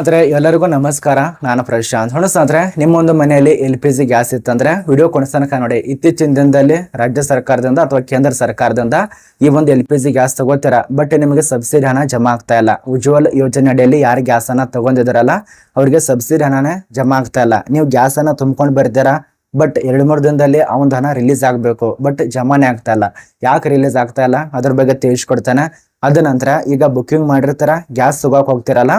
ಆದ್ರೆ ಎಲ್ಲರಿಗೂ ನಮಸ್ಕಾರ. ನಾನು ಪ್ರಶಾಂತ್. ನಿಮ್ಮ ಒಂದು ಮನೆಯಲ್ಲಿ ಎಲ್ ಪಿ ಜಿ ಗ್ಯಾಸ್ ಇತ್ತಂದ್ರೆ ವಿಡಿಯೋ ಕೊನೆಸನಕ ನೋಡಿ. ಇತ್ತೀಚಿನ ದಿನದಲ್ಲಿ ರಾಜ್ಯ ಸರ್ಕಾರದಿಂದ ಅಥವಾ ಕೇಂದ್ರ ಸರ್ಕಾರದಿಂದ ಈ ಒಂದು ಎಲ್ ಪಿ ಜಿ ಗ್ಯಾಸ್ ತಗೋತಾರ? ಬಟ್ ನಿಮಗೆ ಸಬ್ಸಿಡಿ ಹಣ ಜಮಾ ಆಗ್ತಾ ಇಲ್ಲ. ಉಜ್ವಲ್ ಯೋಜನೆ ಅಡಿಯಲ್ಲಿ ಯಾರು ಗ್ಯಾಸ್ ಅನ್ನ ತಗೊಂಡಿದಾರಲ್ಲ ಅವ್ರಿಗೆ ಸಬ್ಸಿಡಿ ಹಣನೇ ಜಮಾ ಆಗ್ತಾ ಇಲ್ಲ. ನೀವು ಗ್ಯಾಸ್ ಅನ್ನ ತುಂಬ್ಕೊಂಡು ಬರ್ತೀರ? ಬಟ್ ಎರಡು ಮೂರು ದಿನದಲ್ಲಿ ಆ ಹಣ ರಿಲೀಸ್ ಆಗಬೇಕು. ಬಟ್ ಜಮಾನೆ ಆಗ್ತಾ ಇಲ್ಲ. ಯಾಕೆ ರಿಲೀಸ್ ಆಗ್ತಾ ಇಲ್ಲ? ಅದ್ರ ಬಗ್ಗೆ ತಿಳಿಸ್ಕೊಡ್ತಾನೆ. ಅದ ನಂತರ ಈಗ ಬುಕಿಂಗ್ ಮಾಡಿರ್ತಾರ? ಗ್ಯಾಸ್ ತಗೋಕ್ ಹೋಗ್ತಿರಲ್ಲ?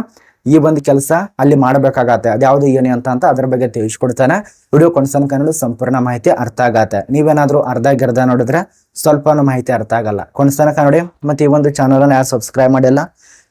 ಈ ಒಂದು ಕೆಲಸ ಅಲ್ಲಿ ಮಾಡಬೇಕಾಗತ್ತೆ. ಅದ್ಯಾವುದು ಏನೇ ಅಂತ ಅಂತ ಅದ್ರ ಬಗ್ಗೆ ತಿಳಿಸ್ಕೊಡ್ತಾನೆ. ವಿಡಿಯೋ ಕೊನ್ಸನ್ ಕನ್ನಡ ಸಂಪೂರ್ಣ ಮಾಹಿತಿ ಅರ್ಥ ಆಗತ್ತೆ. ನೀವೇನಾದ್ರೂ ಅರ್ಧ ಗಿರ್ಧ ನೋಡಿದ್ರೆ ಸ್ವಲ್ಪನೂ ಮಾಹಿತಿ ಅರ್ಥ ಆಗಲ್ಲ. ಕೊನ್ಸನಕ ನೋಡಿ, ಮತ್ತೆ ಈ ಒಂದು ಚಾನಲ್ ಅನ್ನ ಯಾರು ಸಬ್ಸ್ಕ್ರೈಬ್ ಮಾಡಿಲ್ಲ,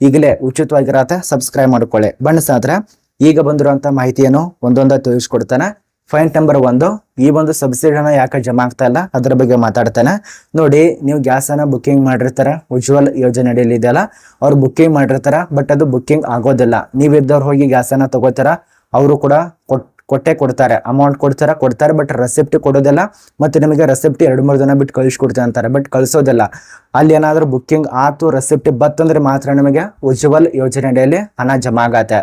ಈಗಲೇ ಉಚಿತವಾಗಿರತ್ತೆ ಸಬ್ಸ್ಕ್ರೈಬ್ ಮಾಡ್ಕೊಳ್ಳಿ. ಬಣ್ಣಿಸಾದ್ರೆ ಈಗ ಬಂದಿರುವಂತ ಮಾಹಿತಿಯನ್ನು ಒಂದೊಂದ ತಿಳಿಸ್ಕೊಡ್ತಾನೆ. ಪಾಯಿಂಟ್ ನಂಬರ್ ಒಂದು. ಈ ಒಂದು ಸಬ್ಸಿಡಿ ಯಾಕೆ ಜಮಾ ಆಗ್ತಾ ಇಲ್ಲ? ಅದ್ರ ಬಗ್ಗೆ ಮಾತಾಡ್ತಾನೆ. ನೋಡಿ, ನೀವು ಗ್ಯಾಸನ್ನು ಬುಕ್ಕಿಂಗ್ ಮಾಡಿರ್ತಾರೆ ಉಜ್ವಲ್ ಯೋಜನೆ ಅಡಿಯಲ್ಲಿ ಇದೆಯಲ್ಲ, ಅವ್ರು ಬುಕ್ಕಿಂಗ್ ಮಾಡಿರ್ತಾರೆ ಬಟ್ ಅದು ಬುಕ್ಕಿಂಗ್ ಆಗೋದಿಲ್ಲ. ನೀವಿದ್ದವ್ರು ಹೋಗಿ ಗ್ಯಾಸ್ ಅನ್ನ ತಗೋತಾರ, ಅವರು ಕೂಡ ಕೊಟ್, ಕೊಟ್ಟೆ ಕೊಡ್ತಾರೆ. ಅಮೌಂಟ್ ಕೊಡ್ತಾರೆ ಕೊಡ್ತಾರೆ ಬಟ್ ರೆಸಿಪ್ಟ್ ಕೊಡೋದಿಲ್ಲ. ಮತ್ತೆ ನಿಮಗೆ ರೆಸಿಪ್ಟ್ ಎರಡು, ಮೂರು ದಿನ ಬಿಟ್ಟು ಕಳಿಸ್ಕೊಡ್ತೀನಿ ಅಂತಾರೆ ಬಟ್ ಕಳಿಸೋದಿಲ್ಲ. ಅಲ್ಲಿ ಏನಾದರೂ ಬುಕ್ಕಿಂಗ್ ಆತು ರೆಸಿಪ್ಟ್ ಬತ್ತಂದ್ರೆ ಮಾತ್ರ ನಿಮಗೆ ಉಜ್ವಲ್ ಯೋಜನೆ ಅಡಿಯಲ್ಲಿ ಹಣ ಜಮಾ ಆಗತ್ತೆ.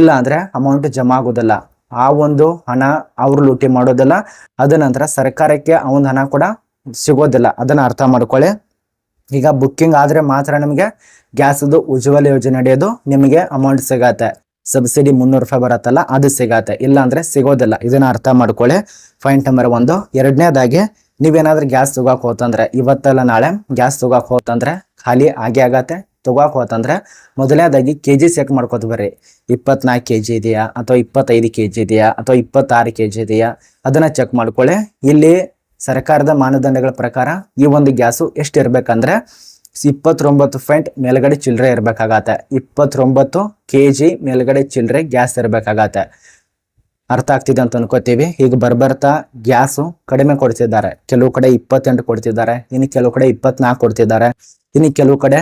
ಇಲ್ಲ ಅಂದ್ರೆ ಅಮೌಂಟ್ ಜಮಾ ಆಗೋದಿಲ್ಲ. ಆ ಒಂದು ಹಣ ಅವರು ಲೂಟಿ ಮಾಡೋದಿಲ್ಲ. ಅದ ನಂತರ ಸರ್ಕಾರಕ್ಕೆ ಆ ಒಂದು ಹಣ ಕೂಡ ಸಿಗೋದಿಲ್ಲ. ಅದನ್ನ ಅರ್ಥ ಮಾಡ್ಕೊಳ್ಳಿ ಈಗ ಬುಕ್ಕಿಂಗ್ ಆದ್ರೆ ಮಾತ್ರ ನಿಮಗೆ ಗ್ಯಾಸ್ದು ಉಜ್ವಲ ಯೋಜನೆ ನಡೆಯೋದು ನಿಮಗೆ ಅಮೌಂಟ್ ಸಿಗತ್ತೆ. ಸಬ್ಸಿಡಿ ಮುನ್ನೂರು ರೂಪಾಯಿ ಬರತ್ತಲ್ಲ, ಅದು ಸಿಗತ್ತೆ. ಇಲ್ಲ ಅಂದ್ರೆ ಸಿಗೋದಿಲ್ಲ. ಇದನ್ನ ಅರ್ಥ ಮಾಡ್ಕೊಳ್ಳಿ ಪಾಯಿಂಟ್ ನಂಬರ್ ಒಂದು, ಎರಡನೇದಾಗಿ ನೀವೇನಾದ್ರೂ ಗ್ಯಾಸ್ ತಗೋಕ್ ಹೋತಂದ್ರೆ, ಇವತ್ತಲ್ಲ ನಾಳೆ ಗ್ಯಾಸ್ ತಗೋಕ್ ಹೋತಂದ್ರೆ ಖಾಲಿ ಆಗೇ ಆಗತ್ತೆ. ತಗೋಕ್ ಹೋತಂದ್ರೆ ಮೊದಲನೇದಾಗಿ ಕೆ ಜಿ ಚೆಕ್ ಮಾಡ್ಕೋತ ಬರ್ರಿ. ಇಪ್ಪತ್ನಾಲ್ಕು ಕೆ ಜಿ ಇದೆಯಾ? ಅಥವಾ ಇಪ್ಪತ್ತೈದು ಕೆ ಜಿ ಇದೆಯಾ? ಅಥವಾ ಇಪ್ಪತ್ತಾರು ಕೆ ಜಿ ಇದೆಯಾ? ಅದನ್ನ ಚೆಕ್ ಮಾಡ್ಕೊಳ್ಳಿ. ಇಲ್ಲಿ ಸರ್ಕಾರದ ಮಾನದಂಡಗಳ ಪ್ರಕಾರ ಈ ಒಂದು ಗ್ಯಾಸು ಎಷ್ಟು ಇರಬೇಕಂದ್ರೆ ಇಪ್ಪತ್ತೊಂಬತ್ತು ಫೆಂಟ್ ಮೇಲ್ಗಡೆ ಚಿಲ್ಲರೆ ಇರಬೇಕಾಗತ್ತೆ. ಇಪ್ಪತ್ತೊಂಬತ್ತು ಕೆ ಜಿ ಮೇಲ್ಗಡೆ ಚಿಲ್ಲರೆ ಗ್ಯಾಸ್ ಇರಬೇಕಾಗತ್ತೆ. ಅರ್ಥ ಆಗ್ತಿದೆ ಅಂತ ಅನ್ಕೋತೀವಿ. ಈಗ ಬರ್ಬರ್ತಾ ಗ್ಯಾಸು ಕಡಿಮೆ ಕೊಡ್ತಿದ್ದಾರೆ. ಕೆಲವು ಕಡೆ ಇಪ್ಪತ್ತೆಂಟು ಕೊಡ್ತಿದ್ದಾರೆ. ಇನ್ನು ಕೆಲವು ಕಡೆ ಇಪ್ಪತ್ನಾಲ್ಕು ಕೊಡ್ತಿದ್ದಾರೆ. ಇನ್ನು ಕೆಲವು ಕಡೆ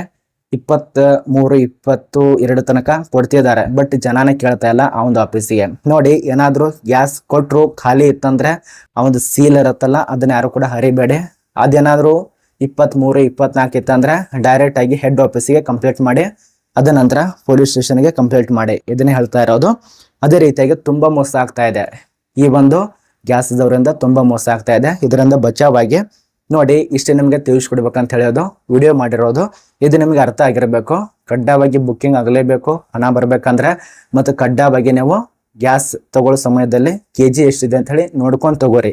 ಇಪ್ಪತ್ತ ಮೂರು ಇಪ್ಪತ್ತು, ಎರಡು ತನಕ ಕೊಡ್ತಿದ್ದಾರೆ ಬಟ್ ಜನಾನೇ ಕೇಳ್ತಾ ಇಲ್ಲ ಆ ಒಂದು ಆಫೀಸಿಗೆ ನೋಡಿ, ಏನಾದರೂ ಗ್ಯಾಸ್ ಕೊಟ್ಟರು ಖಾಲಿ ಇತ್ತಂದ್ರೆ ಆ ಒಂದು ಸೀಲ್ ಇರುತ್ತಲ್ಲ, ಅದನ್ನ ಯಾರು ಕೂಡ ಹರಿಬೇಡಿ. ಅದೇನಾದರೂ ಇಪ್ಪತ್ತ್ ಮೂರು ಇಪ್ಪತ್ನಾಲ್ಕು ಇತ್ತಂದ್ರೆ ಡೈರೆಕ್ಟ್ ಆಗಿ ಹೆಡ್ ಆಫೀಸಿಗೆ ಕಂಪ್ಲೇಂಟ್ ಮಾಡಿ, ಅದ ನಂತರ ಪೊಲೀಸ್ ಸ್ಟೇಷನ್ಗೆ ಕಂಪ್ಲೇಂಟ್ ಮಾಡಿ. ಇದನ್ನೇ ಹೇಳ್ತಾ ಇರೋದು. ಅದೇ ರೀತಿಯಾಗಿ ತುಂಬಾ ಮೋಸ ಆಗ್ತಾ ಇದೆ. ಈ ಒಂದು ಗ್ಯಾಸ್ ತುಂಬ ತುಂಬಾ ಮೋಸ ಆಗ್ತಾ ಇದೆ. ಇದರಿಂದ ಬಚಾವಾಗಿ ನೋಡಿ, ಇಷ್ಟೇ ನಿಮಗೆ ತಿಳಿಸ್ಕೊಡ್ಬೇಕಂತ ಹೇಳೋದು ವಿಡಿಯೋ ಮಾಡಿರೋದು. ಇದು ನಿಮಗೆ ಅರ್ಥ ಆಗಿರಬೇಕು. ಕಡ್ಡಾಯವಾಗಿ ಬುಕ್ಕಿಂಗ್ ಆಗಲೇಬೇಕು. ಹಣ ಬರಬೇಕಂದ್ರೆ, ಮತ್ತು ಕಡ್ಡಾಯವಾಗಿ ನೀವು ಗ್ಯಾಸ್ ತಗೊಳ್ಳೋ ಸಮಯದಲ್ಲಿ ಕೆ ಜಿ ಎಷ್ಟಿದೆ ಅಂತ ಹೇಳಿ ನೋಡ್ಕೊಂಡು ತಗೋರಿ.